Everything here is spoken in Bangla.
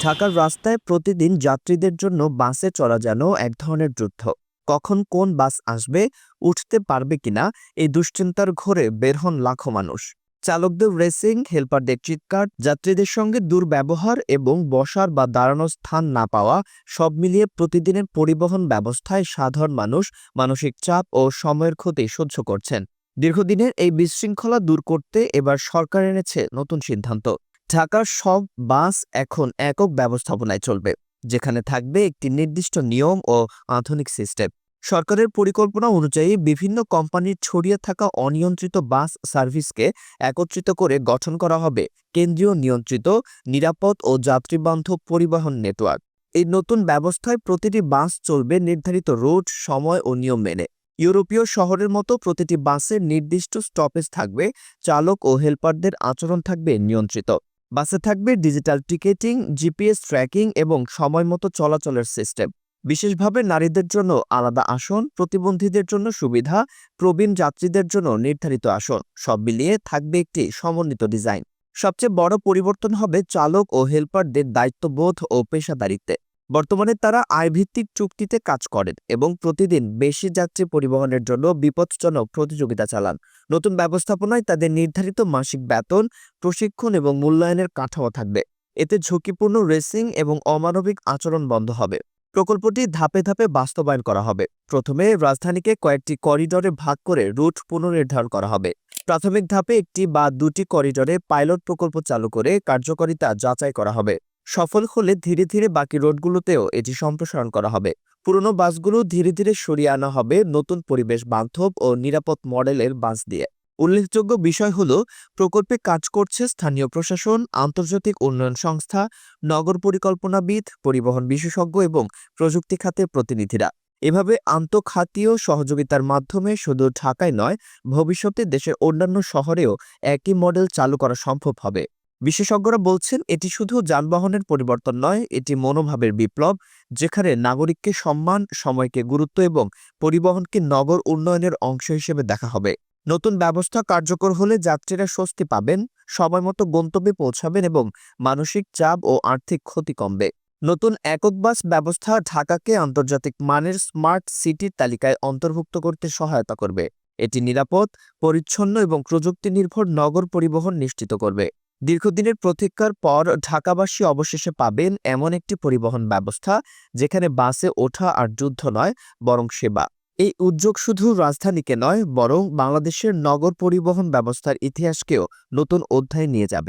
ঢাকার রাস্তায় প্রতিদিন যাত্রীদের জন্য বাসে চলা যেন এক ধরনের যুদ্ধ। কখন কোন বাস আসবে, উঠতে পারবে কিনা, এই দুশ্চিন্তার ঘোরে বের হন লাখো মানুষ। চালকদের রেসিং, হেল্পারদের চিৎকার, যাত্রীদের সঙ্গে দুর্ব্যবহার এবং বসার বা দাঁড়ানোর স্থান না পাওয়া, সব মিলিয়ে প্রতিদিনের পরিবহন ব্যবস্থায় সাধারণ মানুষ মানসিক চাপ ও সময়ের ক্ষতি সহ্য করছেন। দীর্ঘদিনের এই বিশৃঙ্খলা দূর করতে এবার সরকার এনেছে নতুন সিদ্ধান্ত। ঢাকার সব বাস এখন একক ব্যবস্থাপনায় চলবে, যেখানে থাকবে একটি নির্দিষ্ট নিয়ম ও আধুনিক সিস্টেম। সরকারের পরিকল্পনা অনুযায়ী বিভিন্ন কোম্পানির ছড়িয়ে থাকা অনিয়ন্ত্রিত বাস সার্ভিসকে একত্রিত করে গঠন করা হবে। কেন্দ্রীয় নিয়ন্ত্রিত, নিরাপদ ও যাত্রীবান্ধব পরিবহন নেটওয়ার্ক। এই নতুন ব্যবস্থায় প্রতিটি বাস চলবে নির্ধারিত রুট, সময় ও নিয়ম মেনে। ইউরোপীয় শহরের মতো প্রতিটি বাসের নির্দিষ্ট স্টপেজ থাকবে, চালক ও হেল্পারদের আচরণ থাকবে নিয়ন্ত্রিত। বাসে থাকবে ডিজিটাল টিকেটিং, জিপিএস ট্র্যাকিং এবং সময়মতো চলাচলের সিস্টেম। বিশেষভাবে নারীদের জন্য আলাদা আসন, প্রতিবন্ধীদের জন্য সুবিধা, প্রবীণ যাত্রীদের জন্য নির্ধারিত আসন, সব মিলিয়ে থাকবে একটি সমন্বিত ডিজাইন। সবচেয়ে বড় পরিবর্তন হবে চালক ও হেল্পারদের দায়িত্ববোধ ও পেশাদারিত্বে। বর্তমানে তারা আয়ভিত্তিক চুক্তিতে কাজ করেন এবং প্রতিদিন বেশি যাত্রী পরিবহনের জন্য বিপজ্জনক প্রতিযোগিতা চালান। নতুন ব্যবস্থাপনায় তাদের নির্ধারিত মাসিক বেতন, প্রশিক্ষণ এবং মূল্যায়নের কাঠামো থাকবে। এতে ঝুঁকিপূর্ণ রেসিং এবং অমানবিক আচরণ বন্ধ হবে। প্রকল্পটি ধাপে ধাপে বাস্তবায়ন করা হবে। প্রথমে রাজধানীকে কয়েকটি করিডরে ভাগ করে রুট পুনর্নির্ধারণ করা হবে। প্রাথমিক ধাপে একটি বা দুটি করিডরে পাইলট প্রকল্প চালু করে কার্যকারিতা যাচাই করা হবে। সফল হলে ধীরে ধীরে বাকি রোডগুলোতেও এটি সম্প্রসারণ করা হবে। পুরনো বাসগুলো ধীরে ধীরে সরিয়ে আনা হবে নতুন পরিবেশ বান্ধব ও নিরাপদ মডেলের বাস দিয়ে। উল্লেখযোগ্য বিষয় হল, প্রকল্পে কাজ করছে স্থানীয় প্রশাসন, আন্তর্জাতিক উন্নয়ন সংস্থা, নগর পরিকল্পনাবিদ, পরিবহন বিশেষজ্ঞ এবং প্রযুক্তি খাতের প্রতিনিধিরা। এভাবে আন্তঃখাতীয় সহযোগিতার মাধ্যমে শুধু ঢাকায় নয়, ভবিষ্যতে দেশের অন্যান্য শহরেও একই মডেল চালু করা সম্ভব হবে। বিশেষজ্ঞরা বলছেন, এটি শুধু যানবাহনের পরিবর্তন নয়, এটি মনোভাবের বিপ্লব, যেখানে নাগরিককে সম্মান, সময়কে গুরুত্ব এবং পরিবহনকে নগর উন্নয়নের অংশ হিসেবে দেখা হবে। নতুন ব্যবস্থা কার্যকর হলে যাত্রীরা স্বস্তি পাবেন সময়মতো গন্তব্যে পৌঁছাবেন এবং মানসিক চাপ ও আর্থিক ক্ষতি কমবে। নতুন একক বাস ব্যবস্থা ঢাকাকে আন্তর্জাতিক মানের স্মার্ট সিটির তালিকায় অন্তর্ভুক্ত করতে সহায়তা করবে। এটি নিরাপদ, পরিচ্ছন্ন এবং প্রযুক্তি নির্ভর নগর পরিবহন নিশ্চিত করবে। দীর্ঘদিনের প্রতীক্ষার পর ঢাকাবাসী অবশেষে পাবেন এমন একটি পরিবহন ব্যবস্থা, যেখানে বাসে ওঠা আর যুদ্ধ নয়, বরং সেবা। এই উদ্যোগ শুধু রাজধানীকে নয়, বরং বাংলাদেশের নগর পরিবহন ব্যবস্থার ইতিহাসকেও নতুন অধ্যায় নিয়ে যাবে।